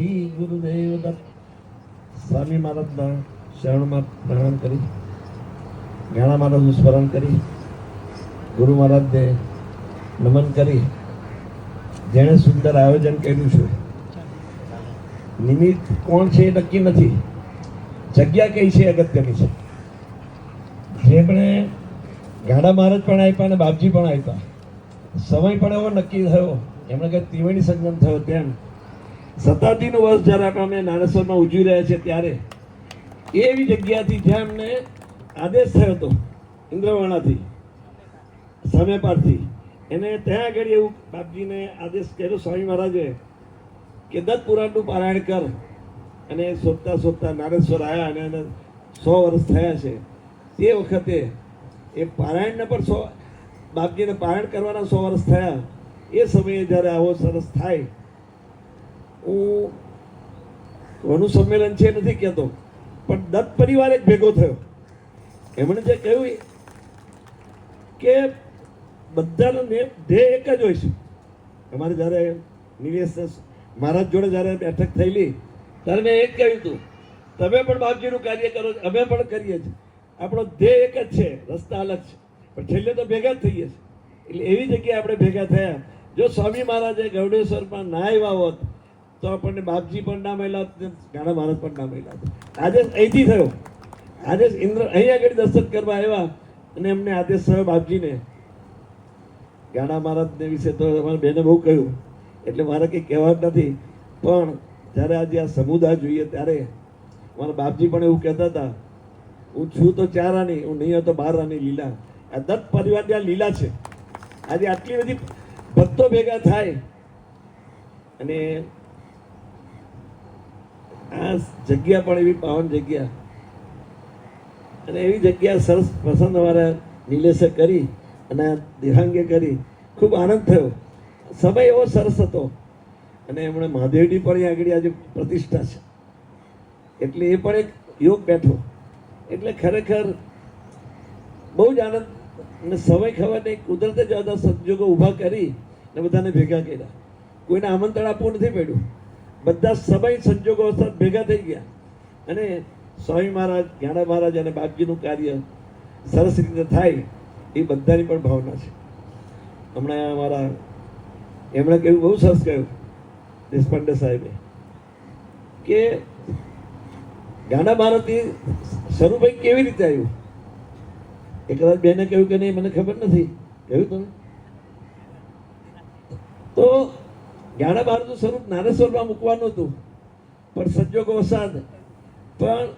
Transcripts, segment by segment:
શ્રી ગુરુદેવ દત્ત સ્વામી મહારાજના શરણમાં પ્રણામ કરી. જ્ઞાના મહારાજનું સ્મરણ કરી. ગુરુ મહારાજને નમન કરી. જેણે સુંદર આયોજન કર્યું છે. નિમિત્ત કોણ છે એ નક્કી નથી. જગ્યા કઈ છે અગત્યની છે. જેમણે ગાડા મહારાજ પણ આપ્યા અને બાપજી પણ આપ્યા. સમય પણ એવો નક્કી થયો. એમણે કે ત્રિવેણી સંગમ થયો તેમ શતાબ્દીનું વર્ષ જ્યારે અમે નારેશ્વરમાં ઉજવી રહ્યા છે ત્યારે, એવી જગ્યાથી જ્યાં એમને આદેશ થયો હતો ઇન્દ્રવાણાથી સામેપારથી. એને ત્યાં આગળ એવું બાપજીને આદેશ કર્યો, સ્વામી મહારાજે, કે દત્ત પુરાણનું પારાયણ કર. અને શોધતા શોધતા નારેશ્વર આવ્યા અને એને સો વર્ષ થયા છે. તે વખતે એ પારાયણને પણ સો, બાપજીને પારાયણ કરવાના સો વર્ષ થયા. એ સમયે જ્યારે આવો સરસ થાય હું વનુ સંમેલન છે નથી કહેતો પણ દત્ત પરિવાર જ ભેગો થયો. એમણે જે કહ્યું કે બધાનો ને ધ્યેય એક જ હોય છે. અમારે જ્યારે નિલેશ મહારાજ જોડે જ્યારે બેઠક થયેલી ત્યારે મેં એ જ કહ્યું હતું તમે પણ બાપજીનું કાર્ય કરો છો, અમે પણ કરીએ છીએ. આપણો ધ્યેય એક જ છે રસ્તા અલગ છે. પણ છેલ્લે તો ભેગા જ થઈએ છીએ. એટલે એવી જગ્યાએ આપણે ભેગા થયા. જો સ્વામી મહારાજે ગૌડેશ્વરમાં ના આવ્યા હોત તો આપણને બાપજી પણ ના મળ્યા ઘણા મહારાજ પણ ના મળ્યા આદેશ અહીંથી થયો. આજે ઇન્દ્ર અહીં આગળ દર્શન કરવા આવ્યા અને એમને આદેશ થયો બાપજીને. ગાણા મહારાજને વિશે તો અમારા બેને બહુ કહ્યું. એટલે મારે કંઈ કહેવા નથી. પણ જ્યારે આજે આ સમુદાય જોઈએ ત્યારે મારા બાપજી પણ એવું કહેતા હતા, હું છું તો ચાર આની હું નહીં હતો બાર આની લીલા. આ દત્ત પરિવારની આ લીલા છે. આજે આટલી બધી ભક્તો ભેગા થાય. અને આ જગ્યા પણ એવી પાવન જગ્યા. અને એવી જગ્યા સરસ પસંદ અમારા નિલેશે કરી અને દેહાંગે કરી. ખૂબ આનંદ થયો. સમય એવો સરસ હતો. અને એમણે મહાદેવની પણ આગળ આજે પ્રતિષ્ઠા છે. એટલે એ પણ એક યોગ બેઠો. એટલે ખરેખર બહુ જ આનંદ અને સમય ખબર નહીં કુદરતે જ સંજોગો ઊભા કરી ને બધાને ભેગા કર્યા. કોઈને આમંત્રણ આપવું નથી પડ્યું. બધા સમય સંજોગો ભેગા થઈ ગયા. અને સ્વામી મહારાજ જ્ઞાના મહારાજ અને બાપજીનું કાર્ય સરસ રીતે થાય એ બધાની પણ ભાવના છે. હમણાં અમારા, એમણે કહ્યું, બહુ સરસ કહ્યું, દેશપાંડે સાહેબે, કે ગાંડા શરૂ શરૂભાઈ કેવી રીતે આવ્યું? એ બેને કહ્યું કે નહીં, મને ખબર નથી. કહ્યું તમે તો જ્ઞાના મહારાજનું સ્વરૂપ નારેશ્વરમાં મૂકવાનું હતું, પણ સંજોગો વસાદ. પણ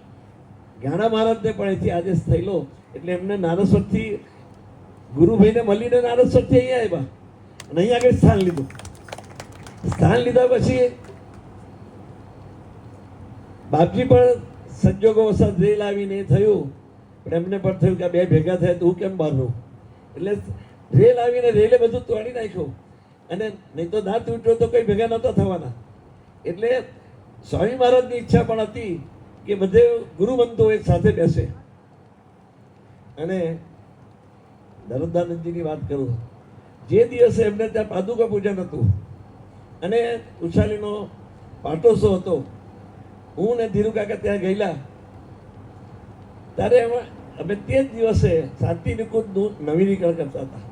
જ્ઞાના મહારાજને પણ અહીંથી આદેશ થયેલો, એટલે એમને નારેશ્વરથી ગુરુભાઈને મળીને નારેશ્વરથી અહીંયા આવ્યા અને અહીંયા આગળ સ્થાન લીધું. સ્થાન લીધા પછી બાપજી પણ સંજોગો વસાદ રેલ આવીને એ થયું, પણ એમને પણ થયું કે આ બે ભેગા થયા, તો હું કેમ બહારનું એટલે રેલ આવીને રેલે બધું તોડી નાખ્યું. અને નહીં તો ના તૂટ્યો તો કંઈ ભેગા નહોતા થવાના. એટલે સ્વામી મહારાજની ઈચ્છા પણ હતી કે બધે ગુરુબંધો એક સાથે બેસે. અને નર્મદાનંદજીની વાત કરું. જે દિવસે એમને ત્યાં પાદુકા પૂજન હતું અને ઉછાલીનો પાટોસો હતો, હું ને ધીરુ કાકા ત્યાં ગયેલા. ત્યારે અમે તે જ દિવસે શાંતિ નિકુંજનું નવીનીકરણ કરતા હતા.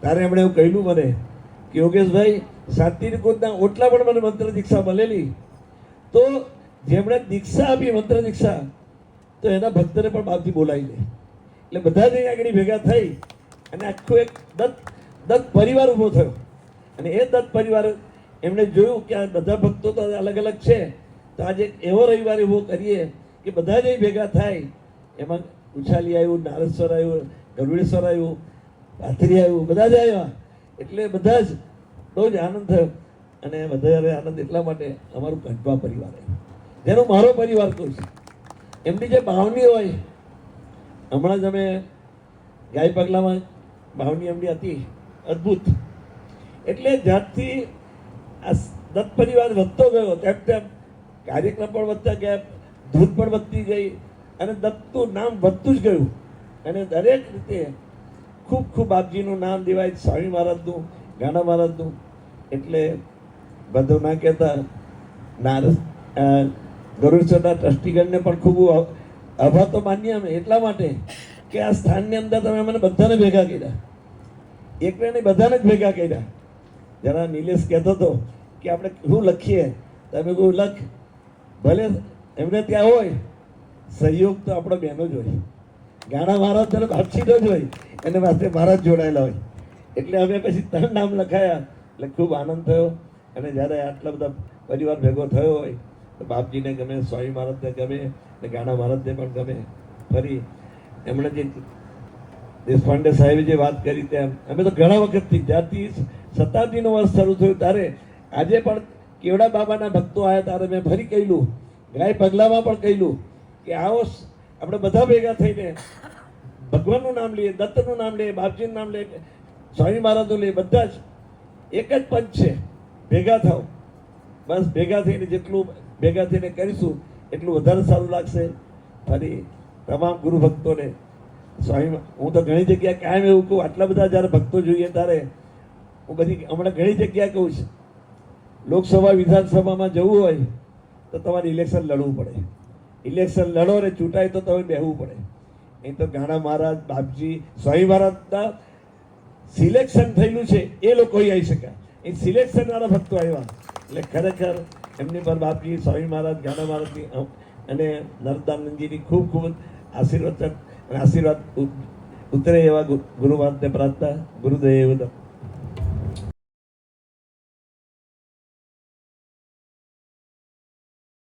ત્યારે એમણે એવું કહ્યું મને કે યોગેશભાઈ શાંતિની કોદના ઓટલા પણ મને મંત્ર દીક્ષા મળેલી. તો જેમણે દીક્ષા આપી, મંત્ર દીક્ષા, તો એના ભક્તને પણ બાપથી બોલાવી લે. એટલે બધા જ અહીંયા આગળ ભેગા થઈ અને આખો એક દત્ત દત્ત પરિવાર ઊભો થયો. અને એ દત્ત પરિવાર એમણે જોયું કે આ બધા ભક્તો તો અલગ અલગ છે. તો આજે એવો રવિવાર એવો કરીએ કે બધા જ ભેગા થાય. એમાં ઉછાલી આવ્યું નારેશ્વર આવ્યું, ગરુડેશ્વર આવ્યું પાથરી આવ્યું, બધા જ આવ્યા. એટલે બધા જ બહુ જ આનંદ થયો. અને વધારે આનંદ એટલા માટે અમારું કંઠવા પરિવાર જેનો મારો પરિવાર કહું છું એમની જે ભાવની હોય, હમણાં જ અમે ગાય પગલામાં ભાવની એમની હતી. અદ્ભુત. એટલે જ્યારથી આ દત્ત પરિવાર વધતો ગયો, તેમ તેમ કાર્યક્રમ પણ વધતા ગયા, ધૂન પણ વધતી ગઈ, અને દત્તનું નામ વધતું જ ગયું. અને દરેક રીતે ખૂબ ખૂબ આપજીનું નામ દેવાય. સ્વામી મહારાજનું, ગાંડા મહારાજનું. એટલે બધું ના કહેતા નારસ ગરુડસરના ટ્રસ્ટીગણને પણ ખૂબ આભાર તો માનીએ અમે એટલા માટે કે આ સ્થાનની અંદર તમે મને બધાને ભેગા કર્યા. એકને નહીં બધાને જ ભેગા કર્યા. જરા નિલેશ કહેતો હતો કે આપણે શું લખીએ? તમે કહું, લખ. ભલે એમને ત્યાં હોય, સહયોગ તો આપણો બહેનો જ હોય. ગાણા મહારાજ તરફ બાપસીનો જ હોય. એને પાસે મહારાજ જોડાયેલા હોય. એટલે અમે પછી ત્રણ નામ લખાયા. એટલે ખૂબ આનંદ થયો. અને જ્યારે આટલા બધા પરિવાર ભેગો થયો હોય, તો બાપજીને ગમે, સ્વામી મહારાજને ગમે, ને ગાણા મહારાજને પણ ગમે. ફરી એમણે જે દેશપાંડે સાહેબે જે વાત કરી તેમ, અમે તો ઘણા વખતથી જ્યારથી શતાબ્દીનો વર્ષ શરૂ થયું ત્યારે આજે પણ કેવડા બાબાના ભક્તો આવ્યા ત્યારે મેં ફરી કહેલું, ગાય પગલામાં પણ કહેલું કે આવો આપણે બધા ભેગા થઈને ભગવાનનું નામ લઈએ, દત્તનું નામ લઈએ, બાપજીનું નામ લઈએ, સ્વામી મહારાજનું લઈએ, બધા જ. એક જ પંચ છે. ભેગા થાવ બસ ભેગા થઈને જેટલું ભેગા થઈને કરીશું, એટલું વધારે સારું લાગશે. ફરી તમામ ગુરુ ભક્તોને સ્વામી, હું તો ઘણી જગ્યાએ કાયમ એવું કહું, આટલા બધા જ્યારે ભક્તો જોઈએ ત્યારે હું બધી હમણાં ઘણી જગ્યાએ કહું છું. લોકસભા, વિધાનસભામાં જવું હોય તો તમારે ઇલેક્શન લડવું પડે. ઇલેક્શન લડો ને ચૂંટાય તો તમે બેહવું પડે. અહીં તો ગાણા મહારાજ, બાપજી, સ્વામી મહારાજના સિલેક્શન થયેલું છે, એ લોકો આવી શક્યા. એ સિલેક્શન વાળા ભક્તો આવ્યા. એટલે ખરેખર એમની પર બાપજી, સ્વામી મહારાજ ગાના મહારાજની અને નરદાનંદજીની ખૂબ ખૂબ આશીર્વાદ આશીર્વાદ ઉતરે એવા ગુરુવાદને પ્રાર્થના, ગુરુદેવ